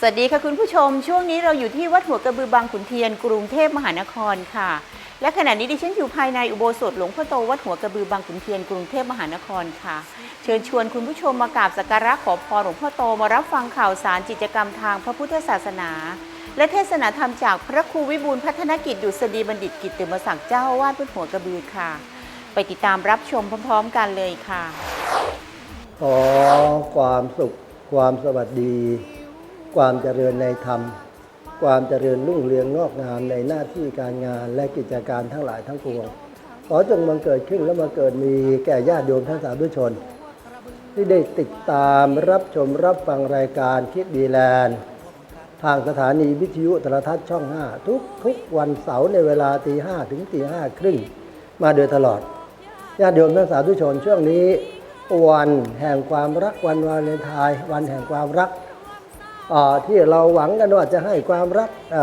สวัสดีค่ะคุณผู้ชม ช่วงนี้เราอยู่ที่วัดหัวกระบือบางขุนเทียนกรุงเทพมหานครค่ะ และขณะนี้ดิฉันอยู่ภายในอุโบสถหลวงพ่อโตวัดหัวกระบือบางขุนเทียนกรุงเทพมหานครค่ะ เชิญชวนคุณผู้ชมมากราบสักการะขอพรหลวงพ่อโตมารับฟังข่าวสารกิจกรรมทางพระพุทธศาสนา และเทศนาธรรมจากพระครูวิบูลพัฒนกิจดุษฎีบัณฑิตกิตติมศักดิ์เจ้าอาวาดวัดหัวกระบือค่ะ ไปติดตามรับชมพร้อม ๆ กันเลยค่ะขอความสุขความสวัสดี ความเจริญในธรรม ความเจริญรุ่งเรืองงอกงามในหน้าที่การงานและกิจการทั้งหลายทั้งปวงขอจงบังเกิดขึ้นและมาเกิดมีแก่ญาติโยมท่านสาธุชน ที่ได้ติดตามรับชมรับฟังรายการคิดดีแลนด์ทางสถานีวิทยุโทรทัศน์ช่อง 5 ทุกทุกวันเสาร์ในเวลาตีห้ถึงตีห้าครึ่งมาโดยตลอดญาติโยมท่านสาธุชนช่วงนี้ วันแห่งความรักวันวาเลนไทน์วันแห่งความรัก ที่เราหวังกันว่าจะให้ความรักอ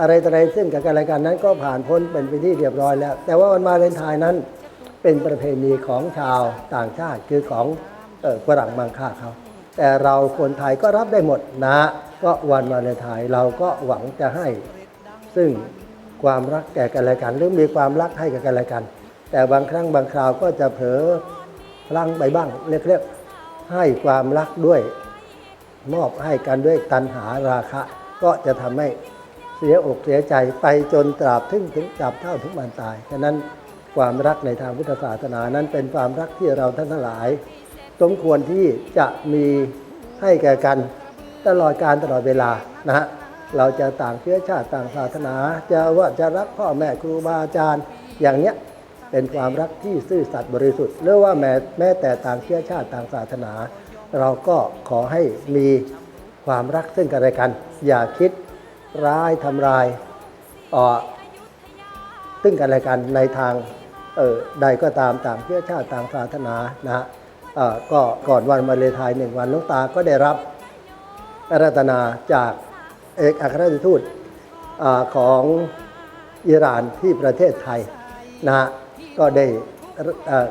อะไรต่ออะไรซึ่งกับกันและกันนั้นก็ผ่านพ้นเป็นไปที่เรียบร้อยแล้ว แต่ว่าวันวาเลนไทน์นั้นเป็นประเพณีของชาวต่างชาติคือของฝรั่งมังค่าเขา แต่เราคนไทยก็รับได้หมดนะ ก็วันวาเลนไทน์เราก็หวังจะให้ ซึ่งความรักแก่กันและกันหรือมีความรักให้กับกันและกัน แต่บางครั้งบางคราวก็จะเผลอพลังไปบ้างเรียกๆให้ความรักด้วย มอบให้กันด้วยตัณหาราคะ ก็จะทำให้เสียอกเสียใจไปจนตราบถึงถึงจับเท่าถึงวันตายฉะนั้นความรักในทางพุทธศาสนานั้นเป็นความรักที่เราท่านทั้งหลาย สมควรที่จะมีให้แก่กันตลอดการตลอดเวลานะฮะเราจะต่างเชื้อชาติต่างศาสนา จะว่าจะรักพ่อแม่ครูบาอาจารย์อย่างเนี้ยเป็นความรักที่ซื่อสัตย์บริสุทธิ์หรือว่าแม้แม้แต่ต่างเชื้อชาติต่างศาสนา เราก็ขอให้มีความรักซึ่งกันและกัน อย่าคิดร้ายทำลายออซึ่งกันและกันในทางออใดก็ตามตางเชื้อชาติต่างศาสนานะฮะเอ่อก็ก่อนวันมาเลไทยหนึ่งวันลุงตาก็ได้รับอารัตนาจากเอกอัครราชทูตอของอิหร่านที่ประเทศไทยนะฮะก็ได้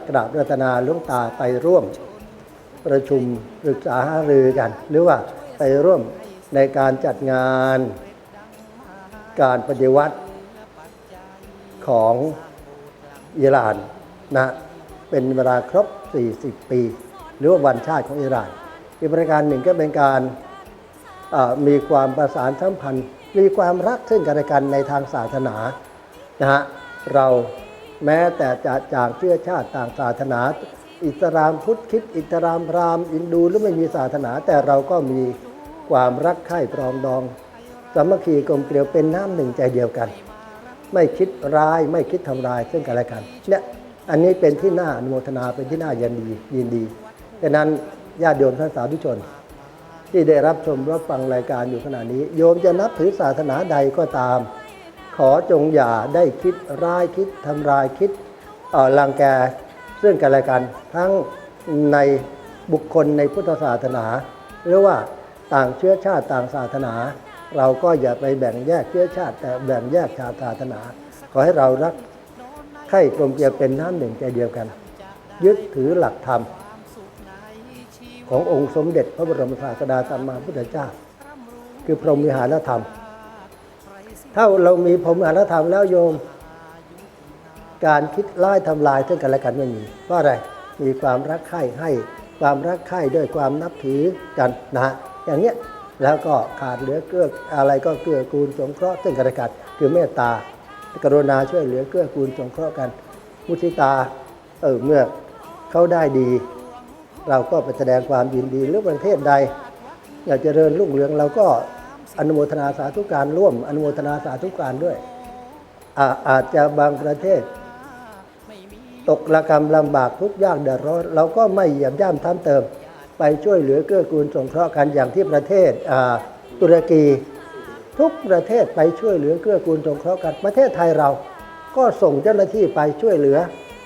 กราบรัตนาลุงตาไปร่วม ประชุมปรึกษาหารือกัน หรือว่าไปร่วมในการจัดงานการปฏิวัติของอิหร่านนะเป็นเวลาครบ 40 ปี หรือว่าวันชาติของอิหร่าน อีกประการหนึ่งก็เป็นการมีความประสานสัมพันธ์ มีความรักซึ่งกันและกันในทางศาสนานะฮะเราแม้แต่จะจากเชื้อชาติต่างศาสนา อิสลามพุทธคริดอิสลามพราหมณ์อินดูหรือไม่มีศาสนา แต่เราก็มีความรักใคร่ปรองดอง สามัคคีกลมเกลียวเป็นน้ำหนึ่งใจเดียวกัน ไม่คิดร้ายไม่คิดทำลายซึ่งกันและกันเนี่ยอันนี้เป็นที่น่าอนุโมทนาเป็นที่น่ายินดียินดีดังนั้นญาติโยมท่านสาธุชน ที่ได้รับชมรับฟังรายการอยู่ขณะนี้ โยมจะนับถือศาสนาใดก็ตาม ขอจงอย่าได้คิดร้ายคิดทำลายคิดเอ่อรังแก ซึ่งกันและกันทั้งในบุคคลในพุทธศาสนา หรือว่าต่างเชื้อชาติต่างศาสนา เราก็อย่าไปแบ่งแยกเชื้อชาติแต่แบ่งแยกชาติศาสนา ขอให้เรารักใคร่กลมเกลียวเป็นน้ำหนึ่งใจเดียวกัน ยึดถือหลักธรรม ขององค์สมเด็จพระบรมศาสดาสัมมาพุทธเจ้า คือพรหมวิหารธรรม ถ้าเรามีพรหมวิหารธรรมแล้วโยม การคิดร้ายทำลายซึ่งกันและกันไม่มีเพราะอะไรมีความรักใคร่ให้ความรักใคร่ด้วยความนับถือกันนะฮะอย่างเนี้ยแล้วก็ขาดเหลือเกื้ออะไรก็เกื้อกูลสงเคราะห์ซึ่งกันและกันคือเมตตากรุณาช่วยเหลือเกื้อกูลสงเคราะห์กัน มุทิตาเออเมื่อเขาได้ดี เราก็ไปแสดงความยินดีหรือประเทศใด อยากเจริญรุ่งเรืองเราก็อนุโมทนาสาธุการร่วม อนุโมทนาสาธุการด้วยอาอาจจะบางประเทศ ตกระกรรมลำบากทุกยากเดือดร้อนเราก็ไม่เหยียบย่ำท้ำเติม ไปช่วยเหลือเกื้อกูลสงเคราะห์กันอย่างที่ประเทศตุรกี ทุกประเทศไปช่วยเหลือเกื้อกูลสงเคราะห์กันประเทศไทยเรา ก็ส่งเจ้าหน้าที่ไปช่วยเหลือ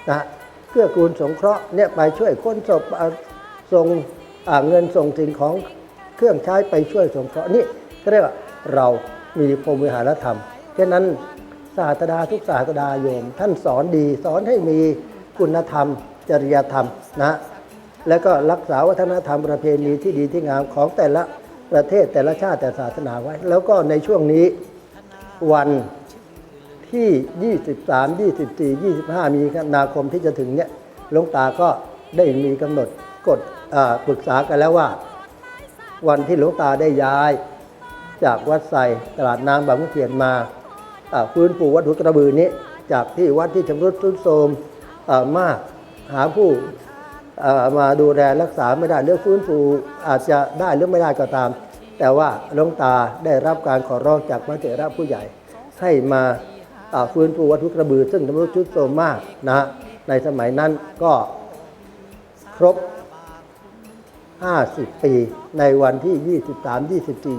นะเกื้อกูลสงเคราะห์เนี่ยไปช่วยค้นศพส่งเงินส่งสิ่งของเครื่องใช้ไปช่วยสงเคราะห์นี่ก็เรียกว่าเรามีพรมวิหารธรรมฉะนั้น ศาสดาทุกศาสดาโยม ท่านสอนดีสอนให้มีคุณธรรม จริยธรรมนะแล้วก็รักษาวัฒนธรรมประเพณีที่ดีที่งามของแต่ละประเทศแต่ละชาติแต่ศาสนาไว้ แล้วก็ในช่วงนี้วันที่ 23 24 25 มีนาคมที่จะถึงเนี่ยหลวงตาก็ได้มีกำหนดกฎปรึกษากันแล้วว่า วันที่หลวงตาได้ย้ายจากวัดไซตลาดน้ำบางขุนเทียนมา ฟื้นฟูวัดหุกระบือนี้ จากที่วัดที่ชำรุดทรุดโทรมมากหาผู้มาดูแลรักษาไม่ได้หรือฟื้นฟูอาจจะได้หรือไม่ได้ก็ตาม แต่ว่าหลวงตาได้รับการขอร้องจากพระเถระผู้ใหญ่ ให้มาอ่าฟื้นฟูวัดหุกระบือ ซึ่งชำรุดทรุดโทรมมากนะในสมัยนั้นก็ครบ 50 ปีในวันที่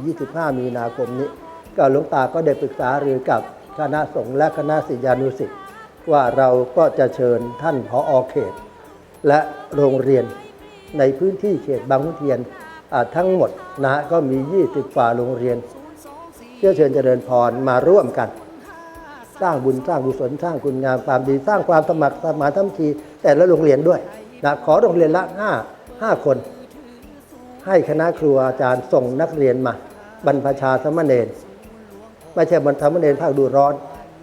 23 24 25 มีนาคมนี้ ก็หลวงตาก็ได้ปรึกษาหรือกับ คณะสงฆ์และคณะศิษยานุศิษย์ว่าเราก็จะเชิญท่านผออเขต และโรงเรียนในพื้นที่เขตบางขุนเทียนทั้งหมดนะก็มี 20ฝ่าโรงเรียนเพื่อเชิญเจริญพรมาร่วมกัน สร้างบุญสร้างกุศลสร้างคุณงามความดีสร้างความสมัครสมานสามัคคีแต่ละโรงเรียนด้วยนะขอโรงเรียนละ5 5คน ให้คณะครูอาจารย์ส่งนักเรียนมา บรรพชาสมณเณร ไม่ใช่บรรพชาสมเณรภาคดูร้อน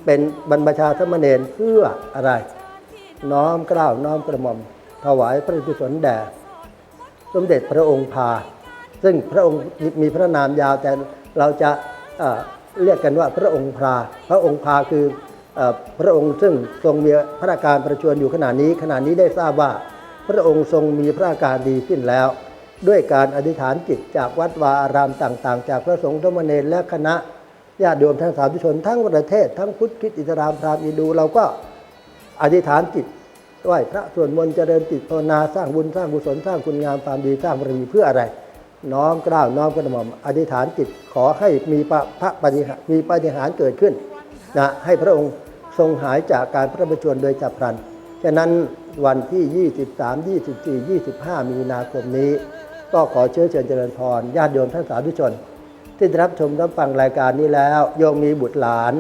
เป็นบรรพชาสมณเณรเพื่ออะไร น้อมเกล้าวน้อมกระหม่อม ถวายพระกุศลแด่ สมเด็จพระองค์พา ซึ่งพระองค์มีพระนามยาวแต่เราจะเอ่อเรียกกันว่าพระองค์พาพระองค์พาคือเอ่อพระองค์ซึ่งทรงมีพระอาการประชวรอยู่ขณะนี้ขณะนี้ได้ทราบว่า พระองค์ทรงมีพระอาการดีขึ้นแล้ว ด้วยการอธิษฐานจิตจากวัดวาอารามต่าง ๆ จากพระสงฆ์ธรรมเนรและคณะ ญาติโยมทั้งสาธุชนทั้งประเทศ ทั้งพุทธคิดอิสลามพราหมณ์อินดูเราก็อธิษฐานจิตไหว้พระสวดมนต์เจริญจิตภาวนาสร้างบุญสร้างกุศลสร้างคุณงามความดีสร้างบารมีเพื่ออะไร น้อมกล้าวน้อมกระหม่อมอธิษฐานจิตขอให้มีพระพระปฏิหารมีปฏิหารเกิดขึ้นนะให้พระองค์ทรงหายจากการพระประชวรโดยจับพลันฉะนั้นวันที่ 23 24 25 มีนาคมนี้ ก็ขอเชื้อเชิญเจริญพรญาติโยมท่านสาธุชน ที่รับชมรับฟังรายการนี้แล้วโยมมีบุตรหลาน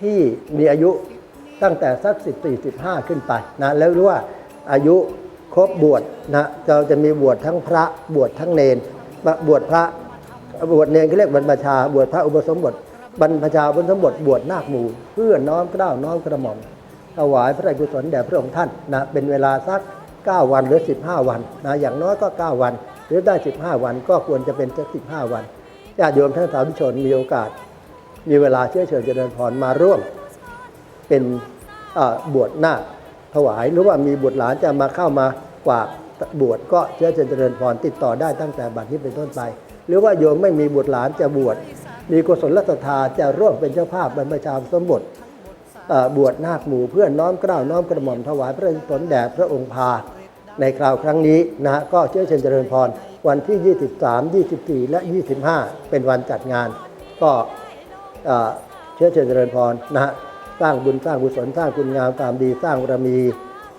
ที่มีอายุตั้งแต่สัก14 15ขึ้นไปนะแล้วรู้ว่าอายุครบบวชนะเราจะมีบวชทั้งพระบวชทั้งเนนบวชพระบวชเนนเขาเรียกบรรพชา บวชพระอุปสมบทบรรพชาอุปสมบทบวชนาคหมู่ เพื่อน้อมเกล้าวน้อมกระหม่อมถวายพระราชกุศลแด่พระองค์ท่านนะเป็นเวลาสัก 9 วันหรือ 15 วันนะอย่างน้อยก็ 9 วัน หรือได้ 15 วันก็ควรจะเป็นสัก15 วัน ญาติโยมท่านสาธุชนมีโอกาส มีเวลาเชื้อเชิญเจริญพรมาร่วม เป็นบวชนาคถวายหรือว่ามีบุตรหลานจะมาเข้ามากว่าบวชก็เชื้อเชิญเจริญพรติดต่อได้ตั้งแต่บัดนี้เป็นต้นไป หรือว่าโยมไม่มีบุตรหลานจะบวชมีกุศลศรัทธาจะร่วมเป็นเจ้าภาพบรรพชาสมบทบวชนาคหมู่เพื่อนน้อมเกล้าวน้อมกระหม่อมถวายพระราชกุศลแด่พระองค์พาในคราวครั้งนี้นะฮะก็เชื้อเชิญเจริญพร วันที่ 23 24 และ 25 เป็นวันจัดงาน ก็เชื้อเชิญเจริญพรนะฮะสร้างบุญสร้างกุศลสร้างคุณงามความดีสร้างบารมี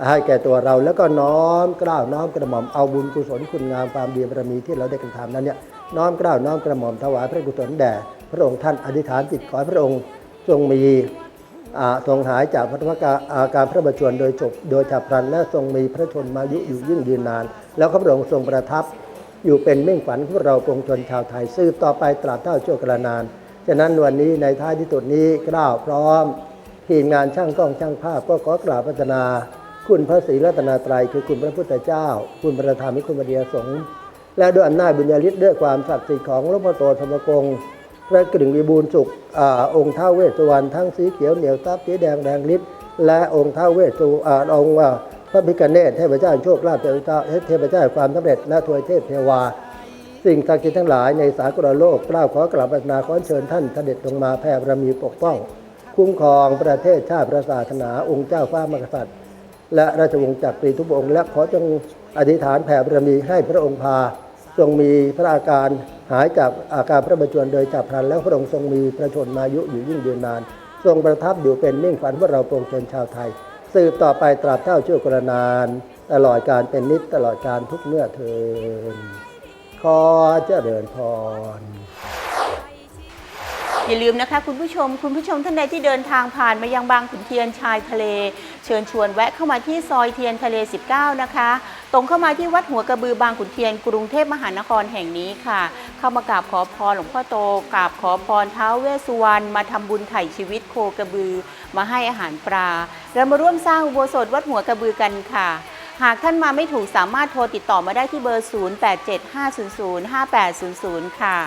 ให้แก่ตัวเราแล้วก็น้อมเกล้าวน้อมกระหม่อมเอาบุญกุศลคุณงามความดีบารมีที่เราได้กระทำนั้นเนี่ยน้อมเกล้าวน้อมกระหม่อมถวายพระกุศลแด่พระองค์ท่านอธิษฐานจิตขอพระองค์ทรงมีทรงหายจากพระกาอาการพระบัชวรโดยจบโดยฉับพลันและทรงมีพระชนมายุอยู่ยิ่งยืนนาน แล้วข้าพระองค์ทรงประทับ อยู่เป็นเม่งขวัญของเราปวงชนชาวไทยสืบต่อไปตราบเท่าชั่วกระนาน ฉะนั้นวันนี้ในท้ายที่สุดนี้กล้าวพร้อม ทีมงานช่างกล้องช่างภาพก็ขอกราบพัฒนา คุณพระศรีรัตนตรัยคือคุณพระพุทธเจ้า คุณพระธรรมคุณพระเดียสงฆ์และด้วยอำนาจบุญญาฤทธิ์ด้วยความศักดิ์สิทธิ์ของหลวงพ่อโตธรรมกงพระกริ่งวิบูลสุขอองค์ท้าเวสสุวรรณทั้งสีเขียวเหนียวทรัพย์สีแดงแดงลิบและองค์ท้าเวสสุอองค์ พระพิฆเนศเทพเจ้าโชคลาภเทพเจ้าเทพเจ้าความสำเร็จและทวยเทพเทวา สิ่งศักดิ์สิทธิ์ทั้งหลายในสากลโลกกล้าวขอกราบพัฒนาขอเชิญท่านเสด็จลงมาแผ่บารมีปกป้อง คุ้มครองประเทศชาติประศาสนาองค์เจ้าฟ้ามกษัตริย์ และราชวงศ์จักรีทุกองค์และขอจงอธิษฐานแผ่บารมีให้พระองค์พาทรงมีพระอาการหายจากอาการพระบรรจวนโดยฉับพลันแล้วพระองค์ทรงมีพระชนมายุอยู่ยิ่งยืนนาน ทรงประทับอยู่เป็นมิ่งฝันพวกเราปวงชนชาวไทย สืบต่อไปตราบเท่าชั่วกรนาน ตลอดการเป็นนิจตลอดการทุกเมื่อเทินขอเจริญพร อย่าลืมนะคะคุณผู้ชม คุณผู้ชมท่านใดที่เดินทางผ่านมายังบางขุนเทียนชายทะเล เชิญชวนแวะเข้ามาที่ซอยเทียนทะเล 19 นะคะ ตรงเข้ามาที่วัดหัวกระบือบางขุนเทียนกรุงเทพมหานครแห่งนี้ค่ะ เข้ามากราบขอพรหลวงพ่อโตกราบขอพรท้าวเวสสุวรรณมาทำบุญไถ่ชีวิตโคกระบือ มาให้อาหารปลาเรามาร่วมสร้างอุโบสถวัดหัวกระบือกันค่ะหากท่านมาไม่ถูกสามารถโทรติดต่อมาได้ที่เบอร์ 0875005800 ค่ะ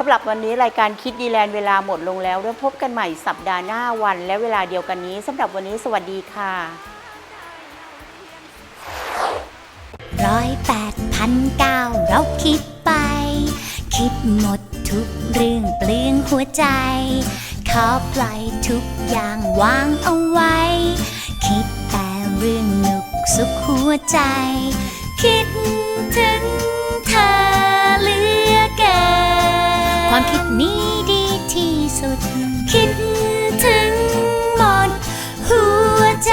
สำหรับวันนี้รายการคิดดีแลนด์เวลาหมดลงแล้วแล้วพบกันใหม่สัปดาห์หน้าวัน และเวลาเดียวกันนี้สำหรับวันนี้สวัสดีค่ะร้อยแปดพันเก้าเราคิดไป คิดหมดทุกเรื่องเปลืองหัวใจ ขอปล่อยทุกอย่างวางเอาไว้ คิดแต่เรื่องหนุกสุขหัวใจ คิดถึง ความคิดนี้ดีที่สุด คิดถึงหมดหัวใจ